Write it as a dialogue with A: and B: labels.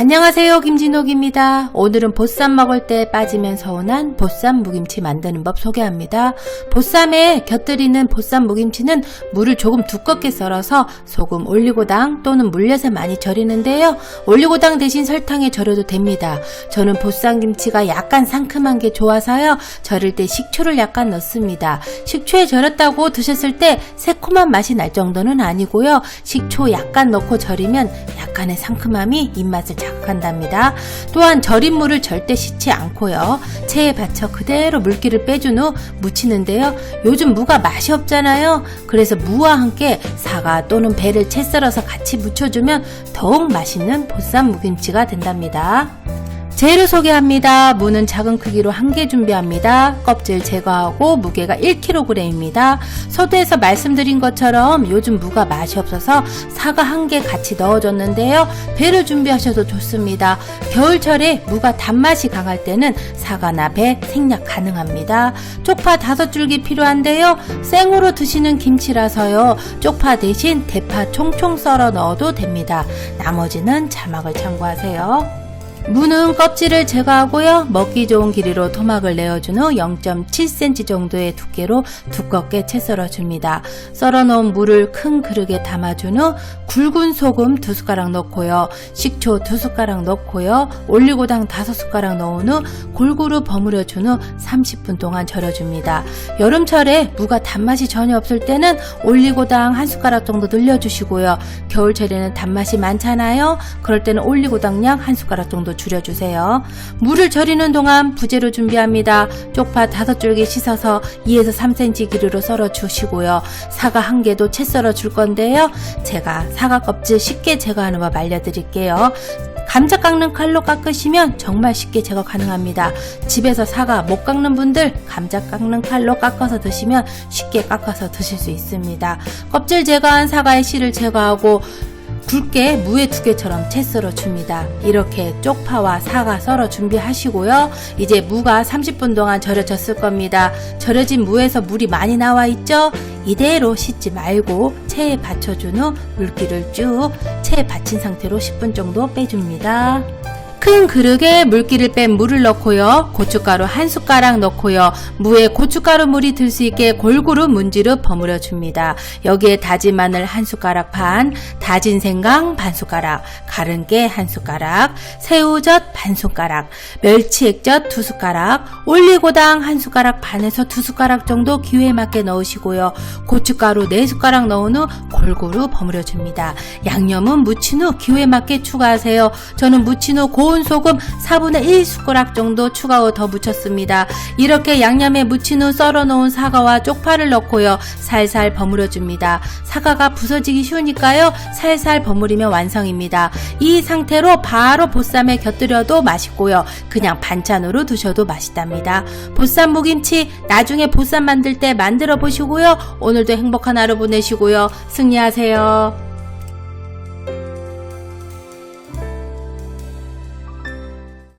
A: 안녕하세요 김진옥입니다. 오늘은 보쌈 먹을 때 빠지면 서운한 보쌈 무김치 만드는 법 소개합니다. 보쌈에 곁들이는 보쌈 무김치는 물을 조금 두껍게 썰어서 소금, 올리고당 또는 물엿에 많이 절이는데요. 올리고당 대신 설탕에 절여도 됩니다. 저는 보쌈 김치가 약간 상큼한 게 좋아서요. 절일 때 식초를 약간 넣습니다. 식초에 절였다고 드셨을 때 새콤한 맛이 날 정도는 아니고요. 식초 약간 넣고 절이면 약간의 상큼함이 입맛 을 자극한답니다. 또한 절인 물을 절대 씻지 않고요. 체에 받쳐 그대로 물기를 빼준 후 무치는데요. 요즘 무가 맛이 없잖아요. 그래서 무와 함께 사과 또는 배를 채 썰어서 같이 무쳐주면 더욱 맛있는 보쌈 무김치가 된답니다. 재료 소개합니다. 무는 작은 크기로 한 개 준비합니다. 껍질 제거하고 무게가 1kg입니다. 서두에서 말씀드린 것처럼 요즘 무가 맛이 없어서 사과 한 개 같이 넣어줬는데요. 배를 준비하셔도 좋습니다. 겨울철에 무가 단맛이 강할 때는 사과나 배 생략 가능합니다. 쪽파 다섯 줄기 필요한데요. 생으로 드시는 김치라서요. 쪽파 대신 대파 총총 썰어 넣어도 됩니다. 나머지는 자막을 참고하세요. 무는 껍질을 제거하고요. 먹기 좋은 길이로 토막을 내어준 후 0.7cm 정도의 두께로 두껍게 채 썰어줍니다. 썰어놓은 물을 큰 그릇에 담아준 후 굵은 소금 두 숟가락 넣고요. 식초 두 숟가락 넣고요. 올리고당 다섯 숟가락 넣은 후 골고루 버무려준 후 30분 동안 절여줍니다. 여름철에 무가 단맛이 전혀 없을 때는 올리고당 한 숟가락 정도 늘려주시고요. 겨울철에는 단맛이 많잖아요. 그럴 때는 올리고당량 한 숟가락 정도 줄여주세요. 물을 절이는 동안 부재료 준비합니다. 쪽파 다섯 줄기 씻어서 2에서 3cm 길이로 썰어 주시고요. 사과 한 개도 채 썰어 줄 건데요. 제가 사과 껍질 쉽게 제거하는 법 알려드릴게요. 감자 깎는 칼로 깎으시면 정말 쉽게 제거 가능합니다. 집에서 사과 못 깎는 분들 감자 깎는 칼로 깎아서 드시면 쉽게 깎아서 드실 수 있습니다. 껍질 제거한 사과의 씨를 제거하고 굵게 무에 두 개처럼 채 썰어 줍니다. 이렇게 쪽파와 사과 썰어 준비하시고요. 이제 무가 30분 동안 절여졌을 겁니다. 절여진 무에서 물이 많이 나와 있죠? 이대로 씻지 말고 체에 받쳐준 후 물기를 쭉 체에 받친 상태로 10분 정도 빼줍니다. 큰 그릇에 물기를 뺀 물을 넣고요. 고춧가루 한 숟가락 넣고요. 무에 고춧가루 물이 들 수 있게 골고루 문지르 버무려 줍니다. 여기에 다진 마늘 한 숟가락 반, 다진 생강 반 숟가락, 가른 깨 한 숟가락, 새우젓 반 숟가락, 멸치 액젓 두 숟가락, 올리고당 한 숟가락 반에서 두 숟가락 정도 기회에 맞게 넣으시고요. 고춧가루 네 숟가락 넣은 후 골고루 버무려 줍니다. 양념은 무친 후 기호에 맞게 추가하세요. 저는 무친 후 고운 소금 4분의 1 숟가락 정도 추가 후더 묻혔습니다. 이렇게 양념에 무친 후 썰어 놓은 사과와 쪽파를 넣고요. 살살 버무려 줍니다. 사과가 부서지기 쉬우니까요. 살살 버무리면 완성입니다. 이 상태로 바로 보쌈에 곁들여도 맛있고요. 그냥 반찬으로 드셔도 맛있답니다. 보쌈 무김치 나중에 보쌈 만들 때 만들어 보시고요. 오늘도 행복한 하루 보내시고요. 승리하세요.